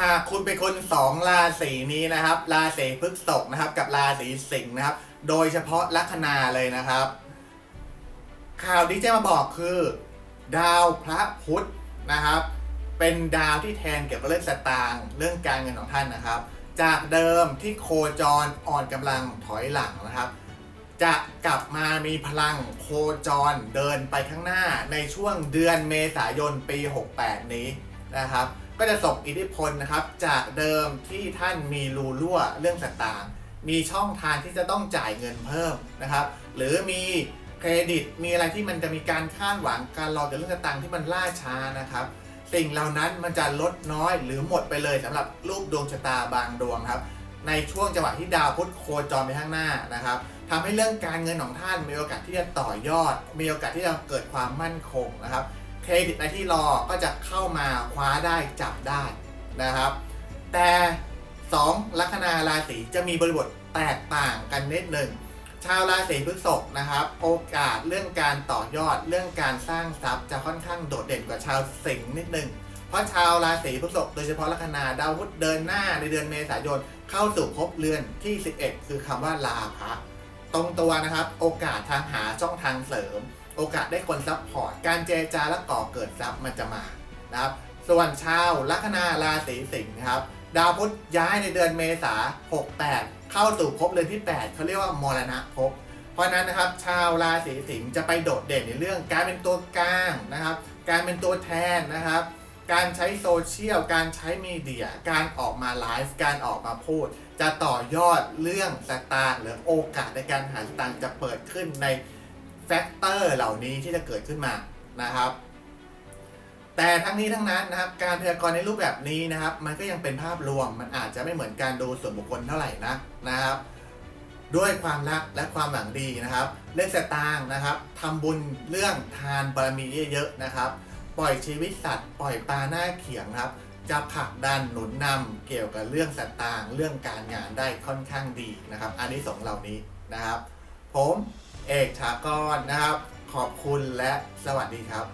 หากคุณเป็นคนสองราศีนี้นะครับ ราศีพฤษภนะครับ กับราศีสิงห์นะครับ โดยเฉพาะลัคนาเลยนะครับ ข่าวที่จะมาบอกคือ ดาวพระพุธนะครับ เป็นดาวที่แทนเกี่ยวกับเรื่องสตางค์เรื่องการเงินของท่านนะครับ จากเดิมที่โคจรอ่อนกำลังถอยหลังนะครับ จะกลับมามีพลังโคจรเดินไปข้างหน้าในช่วงเดือนเมษายนปี 68 นี้นะครับ ก็จะส่งอิทธิพลนะครับ จากเดิมที่ท่านมีรูรั่วเรื่องสตางค์มีช่องทางที่จะต้องจ่ายเงินเพิ่มนะครับ หรือมีเครดิตมีอะไรที่มันจะมีการคาดหวังการรอเกับเรื่องสตางค์ที่มันล่าช้านะครับ สิ่งเหล่านั้นมันจะลดน้อยหรือหมดไปเลยสำหรับรูปดวงชะตาบางดวงครับ ในช่วงจังหวะที่ดาวพุธโคจรไปข้างหน้านะครับทำให้เรื่องการเงินของท่านมีโอกาสที่จะต่อยอด มีโอกาสที่จะเกิดความมั่นคงนะครับ เครดิตในที่รอก็จะเข้ามาคว้าได้จับได้นะครับ แต่ 2 ลัคนาราศีจะมีบริบทแตกต่างกันนิดหนึ่งชาวราศีพฤษภนะครับ โอกาสเรื่องการต่อยอดเรื่องการสร้างทรัพย์จะค่อนข้างโดดเด่นกว่าชาวสิงห์นิดหนึ่งเพราะชาวราศีพฤษภโดยเฉพาะลัคนาดาวพุธเดินหน้าในเดือนเมษายนเข้าสู่ภพเรือนที่ 11 คือคำว่าลาภะตรงตัวนะครับ โอกาสทางหาช่องทางเสริม โอกาสได้คนซัพพอร์ต การเจรจาและก่อเกิดทรัพย์มันจะมานะครับ ส่วนชาวลัคนาราศีสิงห์ครับ ดาวพุธย้ายในเดือนเมษา 68 เข้าสู่ภพเรือนที่ 8เขาเรียกว่ามรณะภพ เพราะฉะนั้นนะครับ ชาวราศีสิงห์จะไปโดดเด่นในเรื่อง การเป็นตัวกลางนะครับ การเป็นตัวแทนนะครับ การใช้โซเชียล การใช้มีเดีย การออกมาไลฟ์ การออกมาพูด จะต่อยอดเรื่องสตางค์หรือโอกาสในการหาสตางค์จะเปิดขึ้นใน แฟกเตอร์เหล่านี้ที่จะเกิดขึ้นมานะครับ แต่ทั้งนี้ทั้งนั้นนะครับ การพยากรณ์ในรูปแบบนี้นะครับ มันก็ยังเป็นภาพรวมมันอาจจะไม่เหมือนการดูส่วนบุคคลเท่าไหร่นะนะครับ ด้วยความรักและความหวังดีนะครับเรื่องสตางค์นะครับทำบุญเรื่องทานบารมีเยอะๆนะครับ ปล่อยชีวิตสัตว์ปล่อยปลาหน้าเขียงครับ จะผลักดันหนุนนำเกี่ยวกับเรื่องสตางค์เรื่องการงานได้ค่อนข้างดีนะครับอันนี้สองเหล่านี้นะครับ ผม เอกชากรนะครับ ขอบคุณและสวัสดีครับ